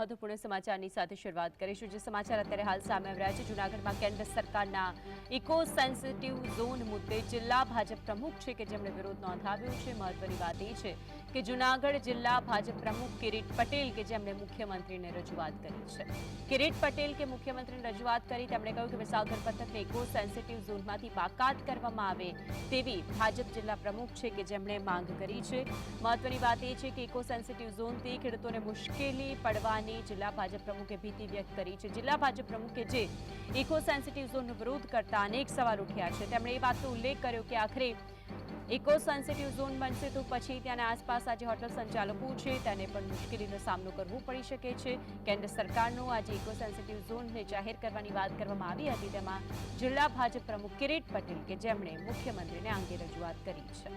મહત્વપૂર્ણ સમાચારની સાથે શરૂઆત કરીશું, જે સમાચાર અત્યારે હાલ સામે આવી રહ્યા છે. જૂનાગઢમાં કેન્દ્ર સરકારના ઇકો સેન્સિટિવ ઝોન મુદ્દે જિલ્લા ભાજપ પ્રમુખ છે કે જેમણે વિરોધ નોંધાવ્યો છે, મહત્વની વાત એ છે કે જૂનાગઢ જિલ્લા ભાજપ પ્રમુખ કિરીટ પટેલ કે જેમણે મુખ્યમંત્રીને રજૂઆત કરી છે. કિરીટ પટેલ કે મુખ્યમંત્રીને રજૂઆત કરી તેમણે કહ્યું કે વિસાવદર પંથકને ઇકો સેન્સિટિવ ઝોનમાંથી બાકાત કરવામાં આવે તેવી ભાજપ જિલ્લા પ્રમુખ છે કે જેમણે માંગ કરી છે. મહત્વની વાત એ છે કે ઇકો સેન્સિટિવ ઝોનથી ખેડૂતોને મુશ્કેલી પડવાની જિલ્લા ભાજપ પ્રમુખે ભીતિ વ્યક્ત કરી છે. જિલ્લા ભાજપ પ્રમુખે જે ઇકો સેન્સિટિવ ઝોનનો વિરોધ કરતા અનેક સવાલ ઉઠ્યા છે. તેમણે એ વાતનો ઉલ્લેખ કર્યો કે આખરે ઇકો સેન્સિટિવ ઝોન બનશે તો પછી ત્યાંના આસપાસ આજે હોટલ સંચાલકો છે, તેને પણ મુશ્કેલીનો સામનો કરવો પડી શકે છે. કેન્દ્ર સરકારનો આજે ઇકો સેન્સિટિવ ઝોનને જાહેર કરવાની વાત કરવામાં આવી હતી. તેમાં જિલ્લા ભાજપ પ્રમુખ કિરીટ પટેલ કે જેમણે મુખ્યમંત્રીને અંગે રજૂઆત કરી છે.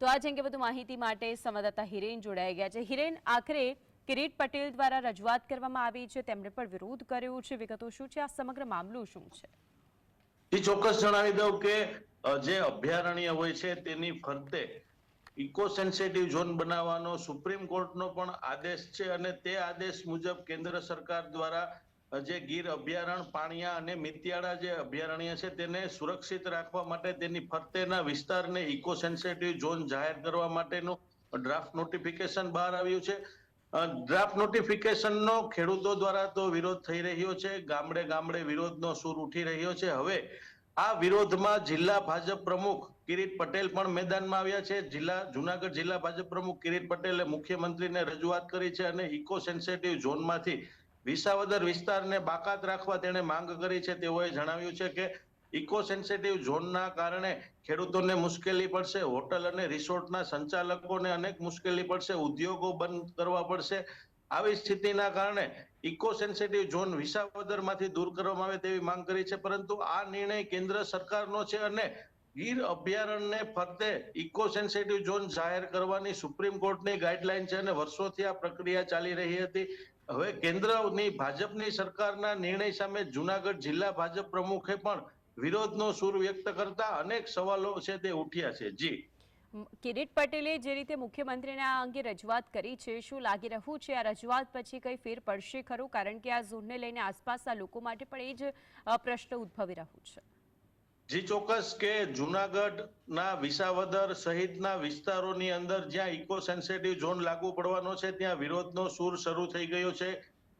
તો આજે અંગે વધુ માહિતી માટે સંવાદદાતા હિરેન જોડાઈ ગયા છે. હિરેન, આખરે કિરીટ પટેલ દ્વારા રજૂઆત કરવામાં આવી છે. તેમણે પણ વિરોધ કર્યો છે. વિગતો શું છે? આ સમગ્ર મામલો શું છે? એ ચોક્કસ જણાવી દઉં કે જે અભયારણ્ય હોય છે તેની ફરતે ઇકો સેન્સિટિવ ઝોન બનાવવાનો સુપ્રીમ કોર્ટનો પણ આદેશ છે અને તે આદેશ મુજબ કેન્દ્ર સરકાર દ્વારા જે ગીર અભયારણ્ય પાણિયા અને મિતિયાળા જે અભયારણ્ય છે તેને સુરક્ષિત રાખવા માટે તેની ફરતેના વિસ્તારને ઇકો સેન્સિટિવ ઝોન જાહેર કરવા માટેનું ડ્રાફ્ટ નોટિફિકેશન બહાર આવ્યું છે. ડ્રાફ્ટ નોટિફિકેશનનો ખેડૂતો દ્વારા તો વિરોધ થઈ રહ્યો છે. ગામડે ગામડે વિરોધનો સૂર ઉઠી રહ્યો છે. હવે આ વિરોધમાં જિલ્લા ભાજપ પ્રમુખ કિરીટ પટેલ પણ મેદાનમાં આવ્યા છે. જિલ્લા, જુનાગઢ જિલ્લા ભાજપ પ્રમુખ કિરીટ પટેલે મુખ્યમંત્રીને રજૂઆત કરી છે અને ઇકો સેન્સિટિવ ઝોનમાંથી વિસાવદર વિસ્તારને બાકાત રાખવા તેણે માંગ કરી છે. તેઓએ જણાવ્યું છે કે ઇકો સેન્સિટિવ ઝોનના કારણે ખેડૂતોને મુશ્કેલી પડશે, હોટલ અને રિસોર્ટના સંચાલકોને અનેક મુશ્કેલી પડશે, ઉદ્યોગો બંધ કરવા પડશે. આવી સ્થિતિના કારણે ઇકો સેન્સિટિવ ઝોન વિસાવદરમાંથી દૂર કરવામાં આવે તેવી માંગ કરી છે, પરંતુ આ નિર્ણય કેન્દ્ર સરકારનો છે અને ગીર અભયારણ્યને ફરતે ઇકો સેન્સિટિવ ઝોન જાહેર કરવાની સુપ્રીમ કોર્ટની ગાઈડલાઈન છે અને વર્ષોથી આ પ્રક્રિયા ચાલી રહી હતી. હવે કેન્દ્રની ભાજપની સરકારના નિર્ણય સામે જુનાગઢ જિલ્લા ભાજપ પ્રમુખે પણ વિરોધનો સૂર વ્યક્ત કરતા અનેક સવાલો છે તે ઉઠ્યા છે. જી. કિરીટ પટેલે જે રીતે મુખ્યમંત્રીને આ અંગે રજૂઆત કરી છે શું લાગી રહ્યું છે? આ રજૂઆત પછી કંઈ ફેર પડશે ખરું? કારણ કે આ ઝોનને લઈને આસપાસના લોકો માટે પણ એ જ પ્રશ્ન ઉદ્ભવી રહ્યું છે. જી ચોક્કસ કે જુનાગઢના વિસાવદર સહિતના વિસ્તારોની અંદર જ્યાં ઇકો સેન્સિટિવ ઝોન લાગુ પડવાનો છે ત્યાં વિરોધનો સૂર શરૂ થઈ ગયો છે.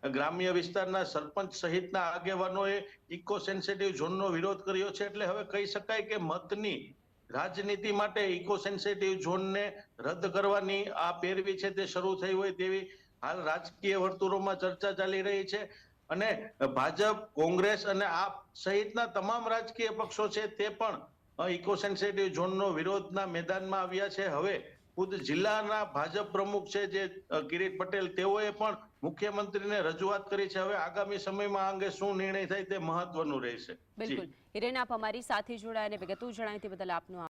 ગ્રામ્ય વિસ્તારના સરપંચ સહિતના આગેવાનોએ ઇકો સેન્સિટિવ ઝોનનો વિરોધ કર્યો છે એટલે હવે કહી શકાય કે મતની રાજનીતિ માટે ઇકો સેન્સિટિવ ઝોનને રદ કરવાની આ પેરવી છે તે શરૂ થઈ હોય તેવી હાલ રાજકીય વર્તુળોમાં ચર્ચા ચાલી રહી છે. અને ભાજપ, કોંગ્રેસ અને આપ સહિતના તમામ રાજકીય પક્ષો છે તે પણ ઇકો સેન્સિટિવ ઝોનનો વિરોધના મેદાનમાં આવ્યા છે. હવે ખુદ જિલ્લાના ભાજપ પ્રમુખ છે જે કિરીટ પટેલ તેઓએ પણ મુખ્યમંત્રીને રજૂઆત કરી છે. હવે આગામી સમયમાં આ અંગે શું નિર્ણય થાય તે મહત્વનું રહેશે. બિલકુલ. હિરેન આપ અમારી સાથે જોડાયા અને વિગતો જણાવી તે બદલ આપનો